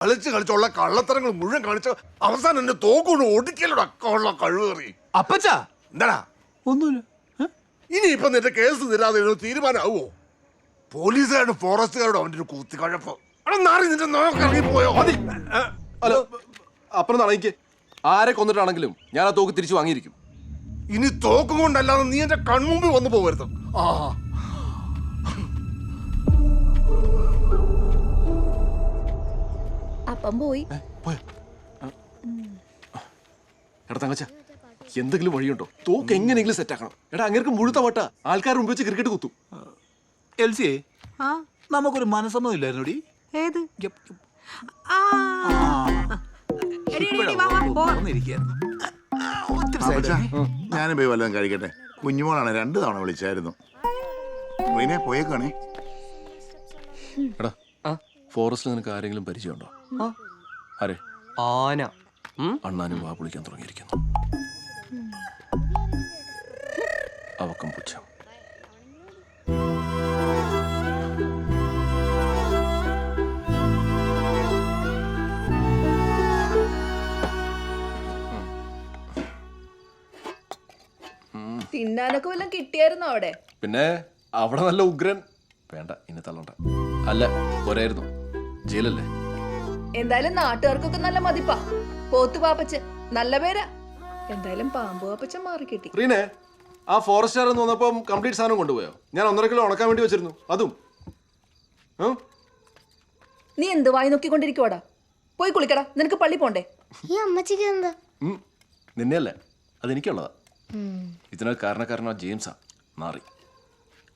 കളിച്ച് കളിച്ചുള്ള കള്ളത്തരങ്ങൾ മുഴുവൻ കളിച്ച് അവസാനം എന്നെ തോക്കൊണ്ട് ഓടിക്കലോട് അക്കമുള്ള കഴിവേറി അപ്പച്ചാ? എന്താടാ? ഒന്നുമില്ല. ഇനിയിപ്പൊ ഇനി ഇപ്പൊ നിന്റെ കേസ് തരാതെ തീരുമാനമാവോ പോലീസുകാരുടെ ഫോറസ്റ്റുകാരുടെ അവന്റെ ഒരു കൂത്തിക്കഴപ്പ് കഴപ്പ് നാറി നിന്റെ നോക്കിറങ്ങി പോയോ? മതി. അല്ല അപ്പുറം നടയിക്ക് ആരെ കൊന്നിട്ടാണെങ്കിലും ഞാൻ ആ തോക്ക് തിരിച്ചു വാങ്ങിയിരിക്കും. ഇനി തോക്കും കൊണ്ടല്ലാതെ നീ എന്റെ കൺമുമ്പിൽ വന്നു പോകരുത്. ആ അപ്പം പോയി. എടാ തങ്കച്ച എന്തെങ്കിലും വഴിയുണ്ടോ? തോക്ക് എങ്ങനെയെങ്കിലും സെറ്റ് ആക്കണം. എടാ അങ്ങേർക്ക് മുഴുത്ത വട്ട. ആൾക്കാർ മുമ്പ് വെച്ച് ക്രിക്കറ്റ് കുത്തും. എൽസിയെ നമുക്കൊരു മനസ്സമ്മതം ഇല്ലായിരുന്നോടി? ഏത്? ഞാനും പോയി വല്ലതും കഴിക്കട്ടെ? കുഞ്ഞുമോളാണ് രണ്ട് തവണ വിളിച്ചായിരുന്നു. പോയേക്കാണേ എടാ ഫോറസ്റ്റിൽ നിനക്ക് ആരെങ്കിലും പരിചയമുണ്ടോ? ആരെ? ആന? അണ്ണാനും വാ പൊളിക്കാൻ തുടങ്ങിയിരിക്കുന്നു. അവക്കം പുച്ഛം. തിന്നാനൊക്കെ വല്ലതും കിട്ടിയായിരുന്നോ അവിടെ? പിന്നെ അവിടെ നല്ല ഉഗ്രൻ. വേണ്ട ഇനി തള്ളണ്ട. അല്ല ഒരായിരുന്നു ജയിലല്ലേ? എന്തായാലും നാട്ടുകാർക്കൊക്കെ നല്ല മതിപ്പാ. പോത്തു പാപ്പച്ചൻ നല്ല പേരാ. എന്തായാലും പാമ്പു പാപ്പച്ചൻ മാറി കിട്ടി. റീനെ ആ ഫോറസ്റ്റുകാർ എന്ന് വന്നപ്പം കംപ്ലീറ്റ് സാധനം കൊണ്ടുപോയോ? ഞാൻ ഒന്നര കിലോ ഉണക്കാൻ വേണ്ടി വെച്ചിരുന്നു. അതും. ഉം? നീ എന്ത് വായി നോക്കിക്കൊണ്ടിരിക്കുവാടാ? പോയി കുളിക്കടാ നിനക്ക് പള്ളി പോണ്ടേ. ഈ അമ്മച്ചിക്ക് എന്താ? ഉം. നിന്നെയല്ലേ? അതെനിക്കുള്ളതാ. ഇതിനൊക്കെ കാരണക്കാരനോ ജെയിംസാ. മാറി.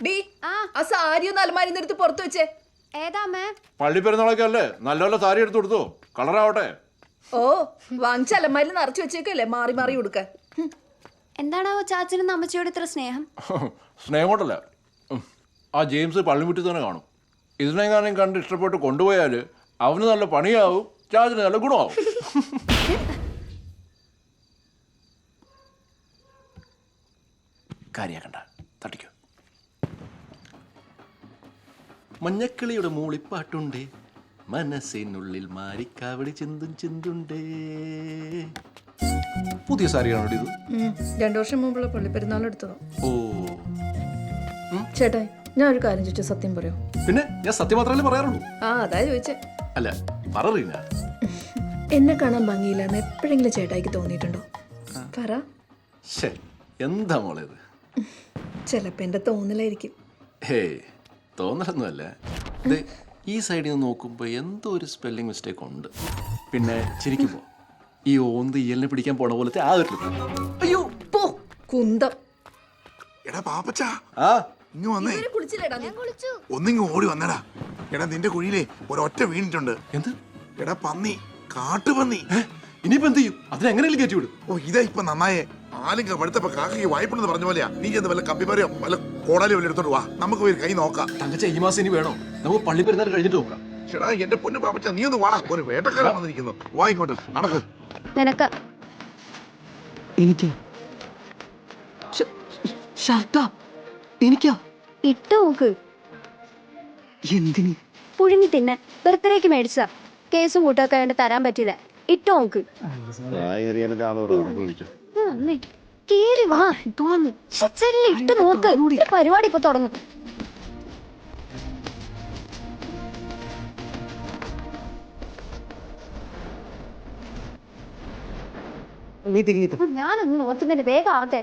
ഡീ ആ സാരി ഒന്ന് അലമാരി നിർത്തി പുറത്തു വെച്ചേ. പള്ളി പെരുന്നാളൊക്കെ അല്ലേ? നല്ല നല്ല സാരി എടുത്ത് കൊടുത്തോ. കളറാവട്ടെ. ഓ വാങ്ങിച്ച അലമാരിൽ നിറച്ചു വെച്ചേക്കല്ലേ? മാറി മാറി കൊടുക്കാൻ എന്താണോ എന്താണാവോ ചാച്ചനും അമ്മച്ചിയോട് ഇത്ര സ്നേഹം? സ്നേഹം കൊണ്ടല്ല ആ ജെയിംസ് പള്ളി മുറ്റി തന്നെ കാണും. ഇതിനെങ്ങാനും കണ്ട് ഇഷ്ടപ്പെട്ട് കൊണ്ടുപോയാൽ അവന് നല്ല പണിയാവും ചാച്ചന് നല്ല ഗുണമാവും. കാര്യാക്കണ്ട തട്ടിക്കോ. മഞ്ഞക്കിളിയുടെ മൂളിപ്പാട്ടുണ്ടേ. മനസ്സിനുള്ളിൽ മാരിക്കാവിളി ചിന്തും ചിന്തുണ്ടേ. പുതിയ സാരിയാണോ ഇത്? രണ്ടു വർഷം മുമ്പുള്ള പള്ളി പെരുന്നാൾ എടുത്തതോ. ഓ. ചേട്ടാ ഞാൻ ഒരു കാര്യം ചോദിച്ചു സത്യം പറയോ? പിന്നെ ഞാൻ സത്യം മാത്രമല്ലേ പറയാറുള്ളൂ? ആ അതാ ചോദിച്ചേ. അല്ല പറ എന്നെ കാണാൻ ഭംഗിയില്ലെന്ന് എപ്പോഴെങ്കിലും ചേട്ടായിക്ക് തോന്നിയിട്ടുണ്ടോ? പറ. എന്താ മോളേത് ചിലപ്പോ എന്റെ തോന്നലായിരിക്കും. ഹേയ് തോന്നലൊന്നുമല്ല. ഇത് ഈ സൈഡിൽ നിന്ന് നോക്കുമ്പോൾ എന്തോ ഒരു സ്പെല്ലിംഗ് മിസ്റ്റേക്ക് ഉണ്ട്. പിന്നെ ചിരിക്കുമ്പോൾ ഈ ഓന്ത് ഇയലിനെ പിടിക്കാൻ പോണ പോലത്തെ ആ ഒരു അയ്യോ പോ. കുന്തം. എടാ പാപ്പച്ചാ. ആ. ഇങ്ങ് വന്നേ. ഇവർ കുളിച്ചില്ലേടാ നീ? ഒന്നിങ്ങ് ഓടി വന്നടാ. എടാ നിന്റെ കുഴിയിലേ ഒരൊറ്റ വീണിട്ടുണ്ട്. എന്ത്? എടാ പന്നി. കാട്ടുപന്നി. ഏ? ഇനിയിപ്പോ എന്ത് ചെയ്യും? അതിനെങ്ങനെയല്ലേ കയറ്റി വിടും. ഓ ഇതാ ഇപ്പൊ നന്നായേ. ആലും പടുത്തപ്പോ കാക്കയ്ക്ക് വായ്പുണ്ടെന്ന് പറഞ്ഞ പോലെയാ. നീ ചെന്ന് വല്ല കമ്പിമാരെയോ വല്ല കോടാലിയോ വല്ലെടുത്തോട്ട് വാ. നമുക്ക് പോയി കൈ നോക്കാം. തങ്കച്ച ഈ മാസം ഇനി വേണോ? നമുക്ക് പള്ളി പെരുന്നാൾ കഴിഞ്ഞിട്ട് നോക്കാം. ചേടാ എന്റെ പൊന്നു പാപ്പച്ച നീ ഒന്ന് വാ ഒരു വേട്ടക്കാരൻ വന്നിരിക്കുന്നു. വാ ഇങ്ങോട്ട്. നടക്ക്. നിനക്ക്. എനിക്ക്. എനിക്കാ. ഇട്ട് നോക്ക്. എന്തിന്? പുഴുങ്ങി തിന്നെ. ബർത്ത്ഡേക്ക് മേടിച്ച കേസും കൂട്ടൊക്കെ വേണ്ടി തരാൻ പറ്റില്ല ഇട്ട് നോക്ക്. കേറി വാ. തോന്നു ഇട്ട് നോക്ക്. പരിപാടി ഇപ്പൊ തുടങ്ങും. ഞാനൊന്ന് നോക്കുന്നതിന് വേഗം ആകട്ടെ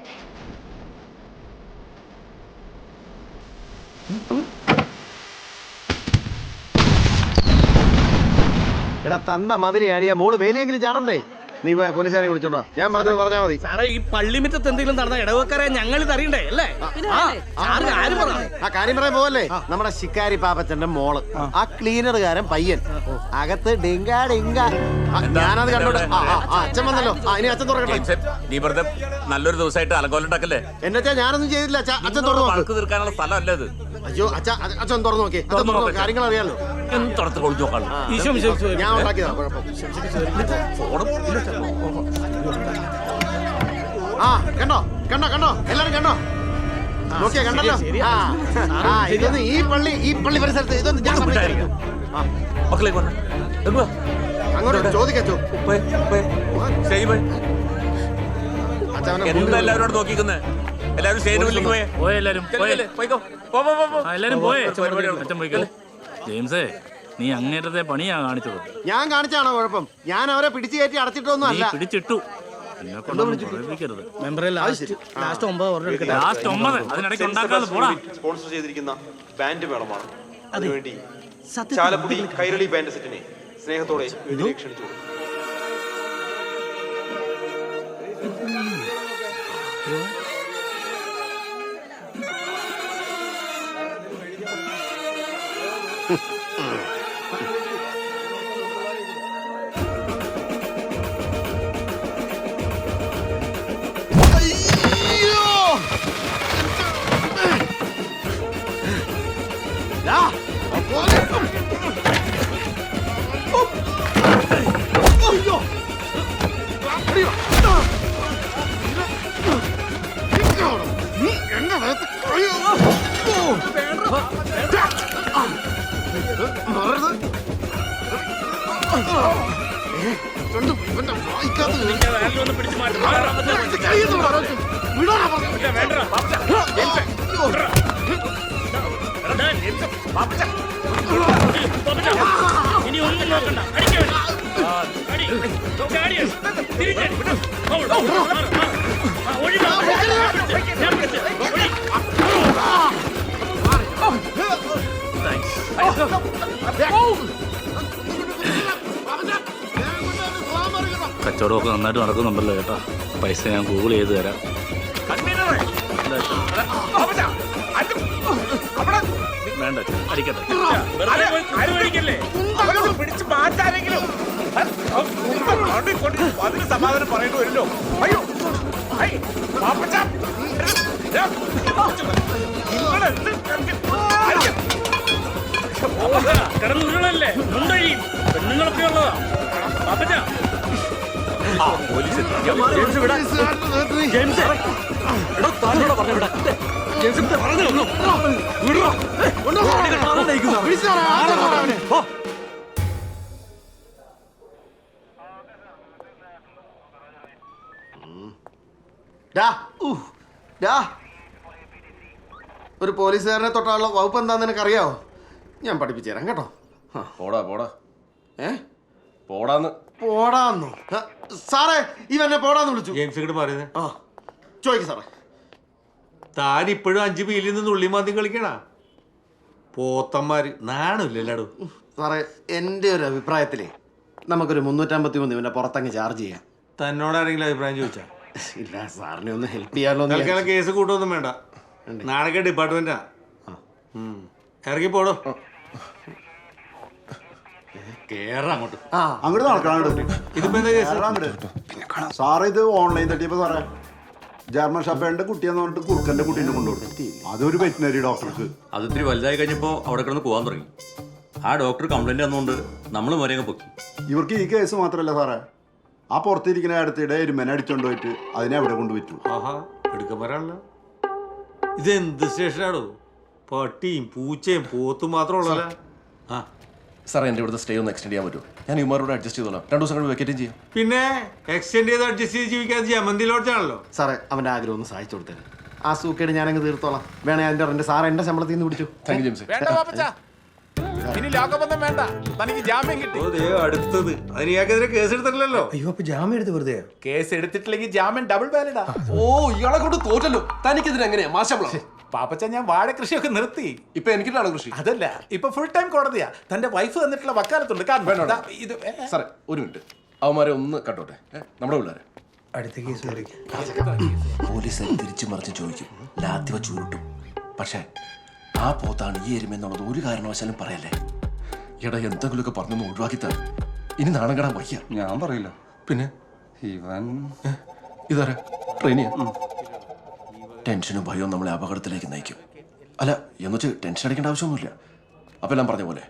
എടാ തന്ന മതിരി അടിയ മോൾ വേലയെങ്കിലും ചാടണ്ടേ? നീ പോലീസുകാരെ വിളിച്ചോണ്ടോ ഞാൻ പറഞ്ഞത് പറഞ്ഞാൽ മതി. സാറേ ഈ പള്ളിമിറ്റത്ത് എന്തെങ്കിലും നടന്ന ഇടവക്കാരെ ഞങ്ങൾ അറിയണ്ടേ അല്ലേ? ആ, ആര് കാര്യം പറ. ആ കാര്യം പറയാൻ പോവല്ലേ? നമ്മുടെ ശിക്കാരി പാപ്പച്ചന്റെ മോൾ. ആ. ക്ലീനറുകാരൻ പയ്യൻ. അകത്ത് ഡിങ്കാ ഡിങ്ക. ആ, ഞാനത് കണ്ടോട്ടെ അച്ഛൻ വന്നല്ലോ. ആ ഇനി അച്ഛൻ തുറക്കട്ടെ. നീ വെറുതെ നല്ലൊരു ദിവസമായിട്ട് അലങ്കോലുണ്ടാക്കല്ലേ എന്നുവെച്ചാ ഞാനൊന്നും ചെയ്തില്ല. അച്ഛൻ തുറന്നു? വഴക്ക് തീർക്കാനുള്ള സ്ഥലമല്ല ഇത് അയ്യോ അച്ഛ അച്ഛൻ തുറന്നു നോക്കി. അച്ഛൻ തുറന്നു നോക്ക്. കാര്യങ്ങൾ അറിയാലോ? എന്ത് തുറത്ത് ഈശോ വിശ്വസിച്ചു ഞാൻ ഉണ്ടാക്കിയതാ കുഴപ്പം. ഫോണും ആ കണ്ടോ? കണ്ടോ കണ്ടോ? എല്ലാരും കണ്ടോ? നോക്കിയാ കണ്ടല്ലോ? ആ ആ ഇതൊന്ന് ഈ പള്ളി ഈ പള്ളി പരിസരത്ത് ഇതൊന്ന് ഞാൻ സമ്മതിക്കില്ല. ആ. മക്കളെ കൊണ്ട അങ്ങോട്ട് ചോദിക്കച്ചോ ഉപ്പേ ഉപ്പേ. സ്റ്റേജിൽ പോയ്. അച്ഛനെ എന്താ എല്ലാവരോട് നോക്കിക്കുന്നേ എല്ലാവരും സ്റ്റേജിന് മുന്നിലേക്ക് പോയേ പോയേ എല്ലാരും പോയേ ചെല്ല്, പോയിക്കോ. പോ, പോ, പോ, പോ. ആ, എല്ലാരും പോയേ അച്ഛൻ പോയിക്കോ ജെയിംസേ നീ അങ്ങേറ്റത്തെ പണിയാ കാണിച്ചത് ഞാൻ കാണിച്ചാണോ കുഴപ്പം ഞാൻ അവരെ പിടിച്ചു കയറ്റി അടച്ചിട്ടൊന്നും നീ അല്ല പിടിച്ചിട്ടു എന്നെ കൊണ്ടൊന്നും ലാസ്റ്റ് ലാസ്റ്റ് ഒമ്പത് ലാസ്റ്റ് ഒമ്പത് അതിനിടയ്ക്ക് ഉണ്ടാക്കാതെ പോടാ സ്പോൺസർ ചെയ്തിരിക്കുന്ന ബാൻഡ് മേളമാണ് അതിനുവേണ്ടി ചാലക്കുടി കൈരളി ബാൻഡ് സെറ്റിനെ സ്നേഹത്തോടെ ക്ഷണിച്ചു ഇനി ഒന്നും നോക്കണ്ട അടിക്കാൻ അടി ചാടി തിരിച്ചടി ഒഴിവാ ഞാൻ പിടിച്ചു ഒഴി കച്ചവടമൊക്കെ നന്നായിട്ട് നടക്കുന്നുണ്ടല്ലോ ചേട്ടാ. പൈസ ഞാൻ ഗൂഗിൾ ചെയ്ത് തരാം. വേണ്ട അടിക്കട്ടെ സമാധാനം പറയേണ്ടി വരുമല്ലോ. അയ്യോ. കിടന്നുരുളല്ലേ പെണ്ണുങ്ങളൊക്കെ ഉള്ളതാ. പാപ്പച്ച ഒരു പോലീസുകാരനെ തൊട്ടാണല്ലോ വകുപ്പ് എന്താന്ന് നിനക്ക് അറിയാവോ ഞാൻ പഠിപ്പിച്ചു തരാം കേട്ടോ. പോടാ പോടാ. ഏ? പോടാന്ന്. പോടാന്നു. സാറേ ഇവനെ പോടാന്ന് വിളിച്ചു. ജെയിംസ് ഇങ്ങോട്ട് പറയുന്നത് ആ ചോദിക്കും സാറേ. താൻ ഇപ്പോഴും അഞ്ച് പീലിൽ നിന്ന് ഉള്ളിമാന്തി കളിക്കണാ? പോത്തന്മാര് നാണില്ലല്ലോ സാറേ എന്റെ ഒരു അഭിപ്രായത്തിലേ നമുക്കൊരു മുന്നൂറ്റമ്പത്തി മൂന്ന് ഇവന്റെ പുറത്തങ്ങ് ചാർജ് ചെയ്യാം. തന്നോട് ആരെങ്കിലും അഭിപ്രായം ചോദിച്ചാ? ഇല്ല സാറിനെ ഒന്ന് ഹെൽപ്പ് തൽക്കാലം കേസ് കൂട്ടൊന്നും വേണ്ട. നാളെ ഡിപ്പാർട്ട്മെന്റാ. ഇറങ്ങി പോടോ കേറാ അങ്ങോട്ട്. ആ. അങ്ങോട്ട് നടക്കണം ഇതിപ്പോ എന്താ കേസ് സാറേ ഇത് ഓൺലൈൻ തട്ടിയപ്പോ സാറേ ജർമ്മൻ ഷപ്പേന്റെ കുട്ടിയെന്ന് പറഞ്ഞിട്ട് കുറുക്കന്റെ കുട്ടീനെ കൊണ്ടുകൊടുത്തു. അതൊരു വെറ്റിനറി ഡോക്ടർക്ക് അത് ഇത്തിരി വലുതായി കഴിഞ്ഞപ്പോൾ അവിടെ കിടന്ന് പോകാൻ തുടങ്ങി. ആ ഡോക്ടർ കംപ്ലൈന്റ് തന്നുകൊണ്ട് നമ്മൾ വരെ പൊക്കി. ഇവർക്ക് ഈ കേസ് മാത്രമല്ല സാറേ. ആ പുറത്തിരിക്കുന്ന അടുത്തിടെ എരുമനെ അടിച്ചോണ്ട് പോയിട്ട് അതിനെ അവിടെ കൊണ്ടുപോയിട്ടു ആഹാ എടുക്കന്മാരാണല്ലോ. ഇത് എന്ത് സ്റ്റേഷനാടോ പട്ടിയും പൂച്ചയും പോത്തും മാത്രം ഉള്ളല്ല ആ. സാറേ എന്റെ ഇവിടുത്തെ സ്റ്റേ ഒന്ന് എക്സ്റ്റെൻഡ് ചെയ്യാൻ പറ്റുമോ? ഞാൻ ഇമാരോട് അഡ്ജസ്റ്റ് ചെയ്തോളാം. രണ്ട് ദിവസം കൂടി വെക്കറ്റും ചെയ്യാം. പിന്നെ എക്സ്റ്റെൻഡ് ചെയ്ത് അഡ്ജസ്റ്റ് ചെയ്ത് ജീവിക്കാതെ ചെയ്യാം. മന്തി ലോഡ്ജാണല്ലോ സാറേ അവന്റെ ആഗ്രഹം ഒന്ന് സഹായിച്ചു കൊടുത്തേ ആ സൂക്കേട് ഞാനങ്ങ് തീർത്തോളാം. വേണേ അതിന്റെ റെന്റ് സാർ എന്റെ ശമ്പളത്തിൽ നിന്ന് പിടിച്ചു. താങ്ക് യു ജെയിംസ് വേണ്ട പാപ്പച്ച. ഇനി ലോകബന്ധം വേണ്ട. തനിക്ക് ജാമ്യം കിട്ടി. ഓ ദേ അടുത്തത്. അതിന് ഇയാൾക്കെതിരെ കേസ് എടുത്തിട്ടില്ലല്ലോ. അയ്യോ അപ്പൊ ജാമ്യം എടുത്ത് വെറുതെ കേസ് എടുത്തിട്ടില്ലെങ്കിൽ ജാമ്യം ഡബിൾ വാലിഡാ ഓ ഇയാളെ കൊണ്ട് തോറ്റല്ലോ. തനിക്കിതിന് എങ്ങനെയാ? മാശമ്പളം പാപ്പച്ച ഞാൻ വാഴ കൃഷിയൊക്കെ നിർത്തി. ഇപ്പൊ എനിക്കിട്ടാണ് കൃഷി. അതല്ല ഇപ്പൊ ഫുൾ ടൈം കോടതിയാ തന്റെ വൈഫ് തന്നിട്ടുള്ള വക്കാലത്തുണ്ട്. കാരണം ദാ ഇത് ഏ, സാറേ ഒരു മിനിറ്റ്. അവന്മാരെ ഒന്ന് കട്ടോട്ടെ ഏ, നമ്മുടെ പിള്ളേരെ. അടുത്ത കേസ് പോലീസ് തിരിച്ചു മറിച്ച് ചോദിക്കും. ലാത്തി വച്ചു ഉരുട്ടും പക്ഷേ ആ പോത്താണ് ഈ എരുമെന്നുള്ളത് ഒരു കാരണവശാലും പറയല്ലേ? എടാ എന്തെങ്കിലുമൊക്കെ പറഞ്ഞൊന്ന് ഒഴിവാക്കി തരാം ഇനി നാണം കടാൻ വയ്യ. ഞാൻ പറയില്ല. പിന്നെ? ഇവൻ ഇതാരാ? ട്രെയിനിയാ ടെൻഷനും ഭയവും നമ്മളെ അപകടത്തിലേക്ക് നയിക്കും. അല്ല എന്നുവെച്ച് ടെൻഷൻ അടിക്കേണ്ട ആവശ്യമൊന്നുമില്ല. അപ്പം എല്ലാം പറഞ്ഞ പോലെ.